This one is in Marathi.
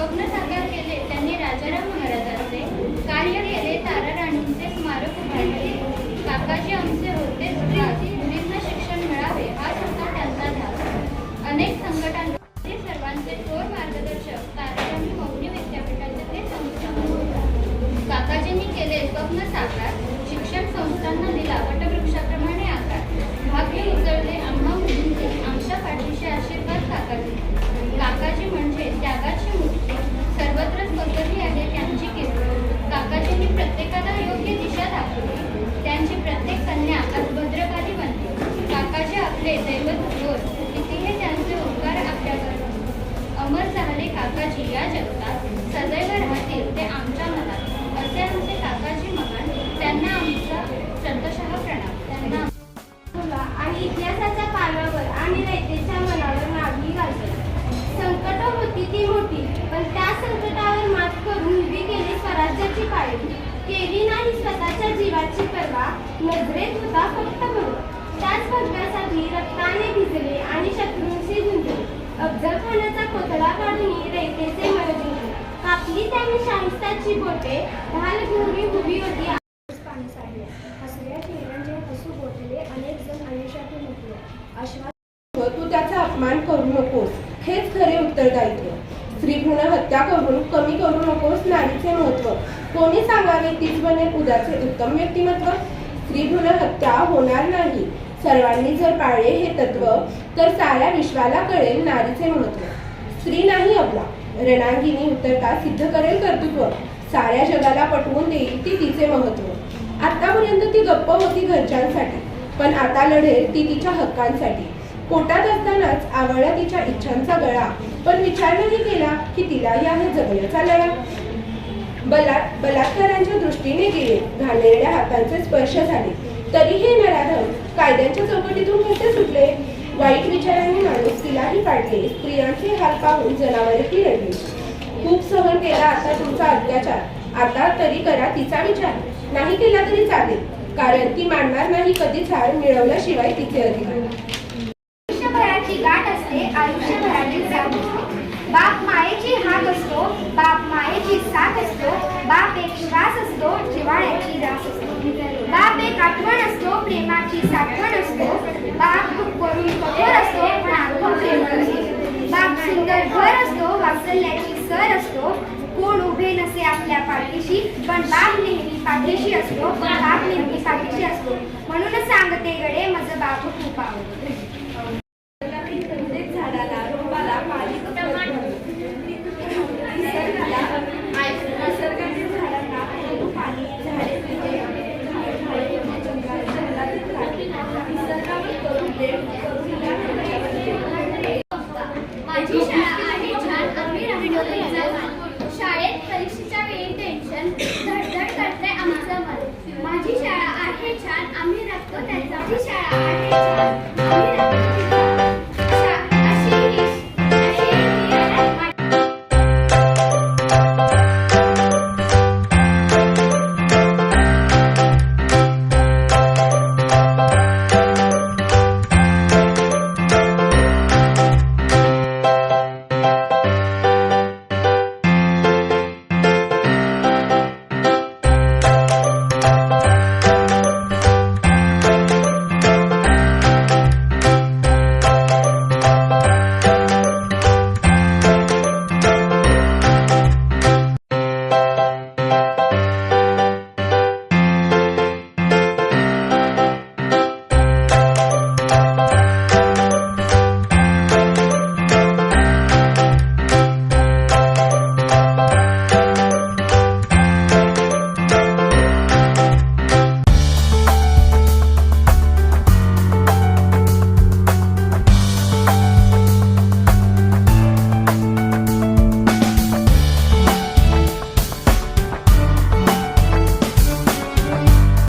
स्वप्न साकार केले त्यांनी राजाराम महाराजांचे कार्य केले तारा राणींचे स्मारक उभारले. काकाजी आमचे होते मुलींना शिक्षण मिळावे हा सुद्धा त्यांचा धाक अनेक संघटनांचे सर्वांचे थोर मार्गदर्शक ताराराणी मौनी विद्यापीठाचे ते संस्थापक काकाजींनी केले स्वप्न साकार शिक्षण संस्थांना दिला वटवृक्ष काकाजी जगतात सदैव राहतील ते आमच्या मनात. असे आमचे काकाजी महान त्यांना आमचा श्रद्धशः प्रणाम. त्यांना आणि इतिहासाच्या पानावर आणि रयतेच्या मनावर मागणी घालते संकट होती ती मोठी पण त्या संकटावर मात करून उभी केली स्वराज्याची पाळी. केली नाही स्वतःच्या जीवाची पर्वा नजरेत होता फक्त म्हणून त्याच भगव्यासाठी रक्ताने भिजले आणि शत्रूंशी शाहिस्ताची बोटे ढाल घेऊन उभी होती पाणी साडले हसऱ्या चेहऱ्यांचे हसू गोठले अनेक जण आयुष्यातून उठले. अश्वा हो, तू त्याचा अपमान करू नकोस. हेच खरे उत्तरदायित्व. स्त्रीभ्रूण हत्या करून कमी करू नकोस नारीचे महत्त्व. कोणी सांगावे तीच बनेल उद्याचे उत्तम व्यक्तिमत्व? स्त्रीभ्रूण हत्या होणार नाही. सर्वांनी जर पाळले हे तत्व तर साऱ्या विश्वाला कळेल नारीचे महत्त्व. स्त्री नाही अबला. रणांगिनी उतरता सिद्ध करेल कर्तृत्व. साऱ्या जगाला पटवून देईल ती तिचे महत्त्व. आतापर्यंत ती गप्प होती घरच्यांसाठी पण आता लढेल ती तिच्या हक्कांसाठी. पोटात असतानाच आवळला तिच्या इच्छांचा गळा पण विचार नाही केला की तिलाही आहे जगण्याचा लढा बलात् बलात्कारांच्या दृष्टीने गेले घाललेल्या हातांचे स्पर्श झाले. तरी हे नराधम कायद्याच्या चौकटीतून कसे सुटले? वाईट विचारांनी माणूस तिलाही पाडले. स्त्रियांचे हाल पाहून जनावरे रडली. खूप सहन केला आता तुमचा अत्याचार. आता तरी करा तिचा विचार. नाही केला तरी चालेल. कारण ती मानणार नाही कधीच हार मिळवल्याशिवाय तिचे अधिकार. गाठ असते आयुष्यभराची साथ बाप मायेची हात असतो बाप मायेची साथ असतो बाप एक श्वास असतो जिवाळ्याची रास असतो. बाप एक आठवण असतो प्रेमाची साठवण असतो बाप खूप करून कठोर असतो पण आतून प्रेमळ असतो बाप सुंदर घर असतो वात्सल्याची सर असतो कोण उभे नसे आपल्या पाठीशी पण बाप नेहमी पाठीशी असतो पण बाप नेहमी पाठीशी असतो. म्हणूनच सांगते गडे माझं बाप खूप आवडतो